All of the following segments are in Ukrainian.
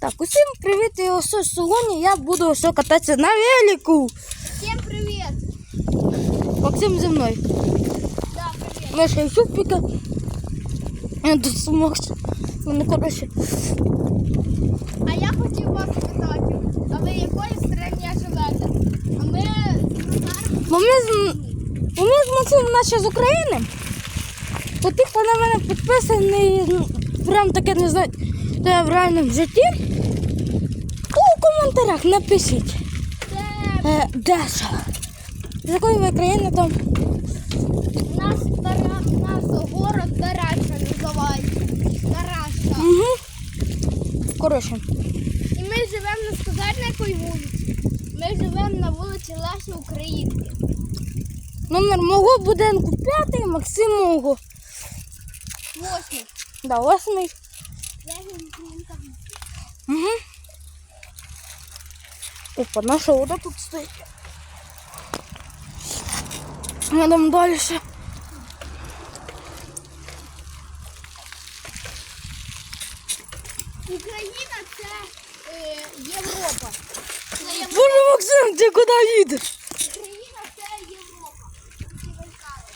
Так, усім привіт, і ось сьогодні я буду ось кататися на велику. Всем привет! Максим зі мною. Да, привет. Наша чупіка. Я тут смог. Ну, коротше. А я хотів вас спитати, а ви якої країні живете? А ми з Бо ми з, бо ми з Максимом наче з України. То ті, хто на мене підписаний, ну, прям таке не знаю, де я в реальному житті. Коментарях напишіть. Е, де що? З якої ви країни там? Тара... наш город Тараша називається. Тараша. Угу. Коротше. І ми живемо не сказати на якій вулиці. Ми живемо на вулиці Лесі Українки. Номер мого будинку п'ятий, Максимового. Восьмий. Да, восьмий. Лесі Українка. Угу. Опа, наша вода тут стоїть. Йдемо далі. ще. Україна це е, Європа. Це Європа. Боже, Максим, ти куди їдеш? Україна це Європа. Ці Байкали.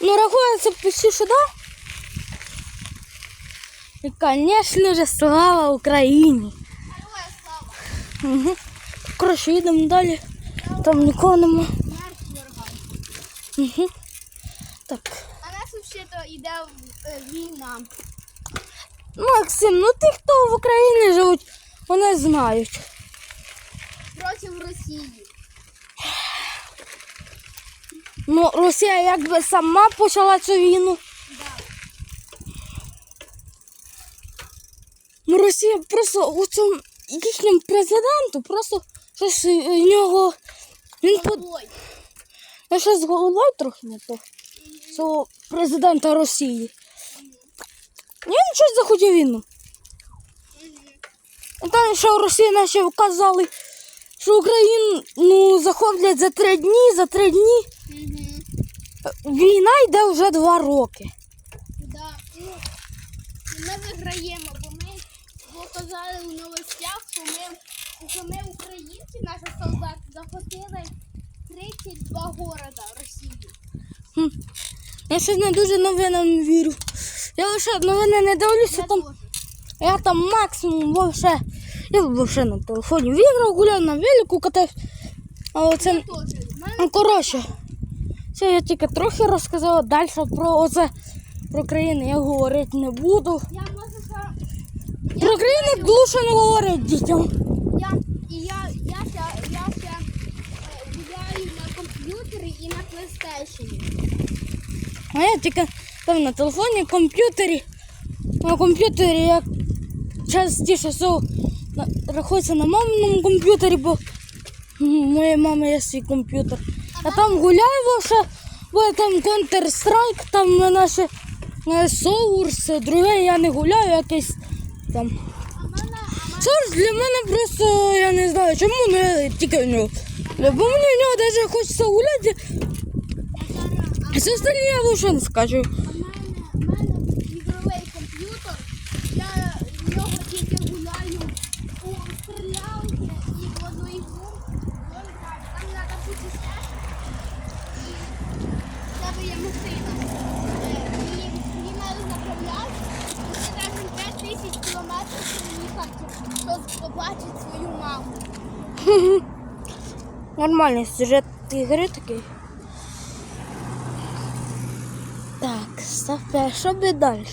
Ну, рахується почти сюди. І, звісно ж, слава Україні. Угу. Коротше, їдемо далі. Там нікого нема. Угу. Так. А нас взагалі йде е, війна. Максим, ну ті, хто в Україні живуть, вони знають. проти Росії. Ну, Росія якби сама почала цю війну. Да. Ну, Росія просто у цьому їхньому президенту просто щось у нього. Він по Ой. ну, щось з головою трохи не то. Цього президента Росії. Він щось захотів війну. І Там ще в Росії наші вказали, що Україну ну, захоплять за три дні, за три дні. Війна йде вже два роки. Да. Ну, ми виграємо, ми у новостях, що ми, що ми українці, наші солдати, захопили 32 города Росії. Хм. Я щось не дуже новинам вірю. Я лише новини не дивлюся Я там. теж. Я там максимум вовше. Я вовше на телефоні в іграх гуляю, на велику катаюсь. Але це. Я теж. Ну, коротше. Це я тільки трохи розказала. Далі про оце про країни я говорити не буду. Я можу. Про країни глуше не говорять дітям. Я, і я, я, ще, я ще е, гуляю на комп'ютері і на PlayStation. А я тільки там на телефоні, комп'ютері. На комп'ютері я частіше на- рахується на маминому комп'ютері, бо у моєї мами є свій комп'ютер. Я там гуляю вовше, бо там Counter-Strike, там на наше Source, друге я не гуляю якесь там. Source для мене просто я не знаю, чому не тільки в нього. Бо мені в нього навіть хочеться гуляти, все остальне я вовше не скажу. а мене, а мене ігровий комп'ютер. Я в нього тільки гуляю у стрілянки і в одну ігру. Вон там, там треба бути стежки. І в тебе є машина. Е, І її треба заправляти. І ти навіть 5 тисяч кілометрів проїхати, щоб побачити свою маму. Нормальний сюжет ігри такий. Так, ставте, що буде далі?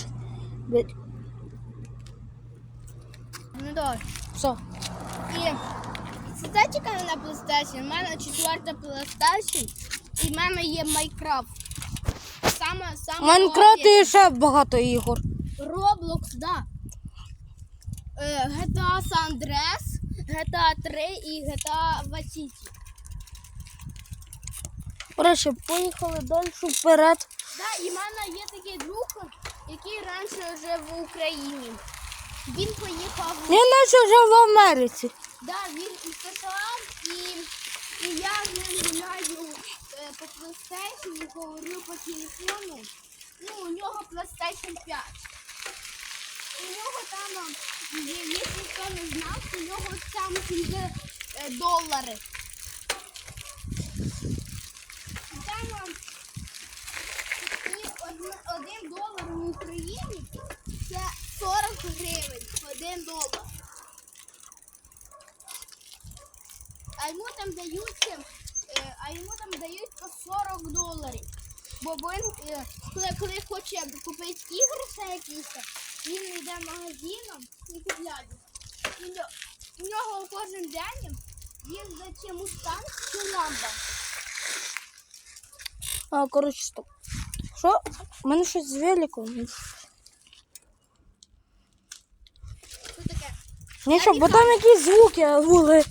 Ну давай. Що? І це на PlayStation. У мене четверта PlayStation і в мене є Майнкрафт. Саме саме Майнкрафт і ще багато ігор. Roblox, да. Е, GTA San Andreas, GTA 3 і GTA Vice City. Коротше, поїхали далі вперед. Да, і в мене є такий друг, який раніше жив в Україні. Він поїхав в Я наче вже в Америці. Да, він із США і, і я з ним гуляю е, по PlayStation, говорю по телефону. Ну, у нього PlayStation 5. У нього там якщо хто не знав, то у нього там є е, долари. Там один долар в Україні це 40 гривень. Один долар. А йому там дають, е, а йому там дають по 40 доларів. Бо він, е, коли, коли хоче купити ігри ще якісь, він йде магазином і купляє. У нього кожен день їздить чи мустанг, чи ламба. А, коротше, стоп. Що? У мене щось з великом. Що таке? Нічого, бо там якісь звуки були.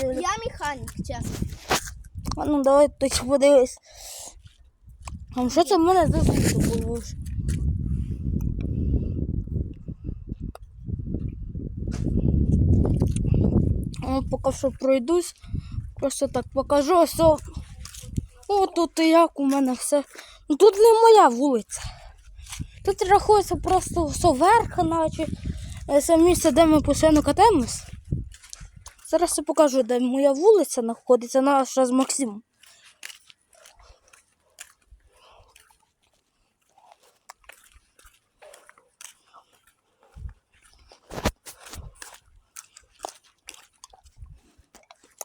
Я механік, чесно. А ну давай точно подивись. А що це в мене за звуки було? Ну, поки що пройдусь, просто так покажу. Ось, о, тут і як у мене все. Ну тут не моя вулиця. Тут рахується просто все наче е, це місце, де ми постійно катаємось. Зараз я покажу, де моя вулиця знаходиться, наша з Максимом.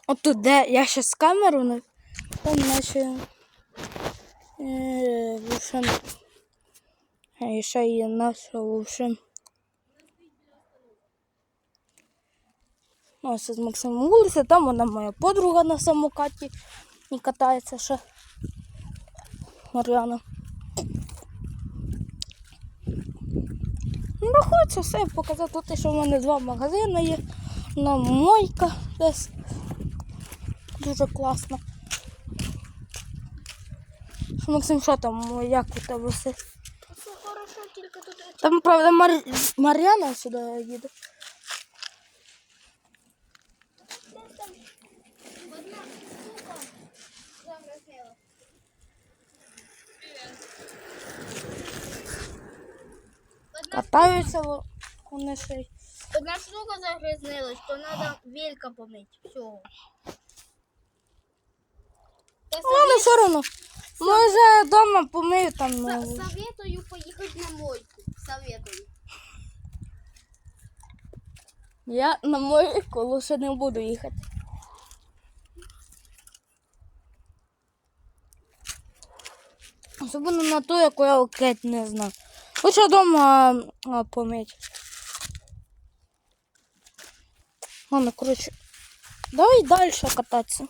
От тут, де я ще з камеру не там наче е, в общем, і ще є наша, в общем. Ну, Ось з Максимом вулиця, там вона моя подруга на самокаті і катається ще. Мар'яна. Ну, рахується все, я показав тут, що в мене два магазини є. На мойка десь. Дуже класно. Максим, що там, як у тебе все? Все хорошо, тільки тут Там, правда, Мар... Мар'яна сюди їде. Катаються вони ще одна штука загрязнилась, то треба вілька помити. Все. Ну, все одно. Ми вже вдома помию там. Са- ну, Советую поїхати на мойку. Советую. Я на мою коло ще не буду їхати. Особливо на ту, яку я окет не знаю. Лучше вдома помить. Ладно, коротше. Давай далі кататися.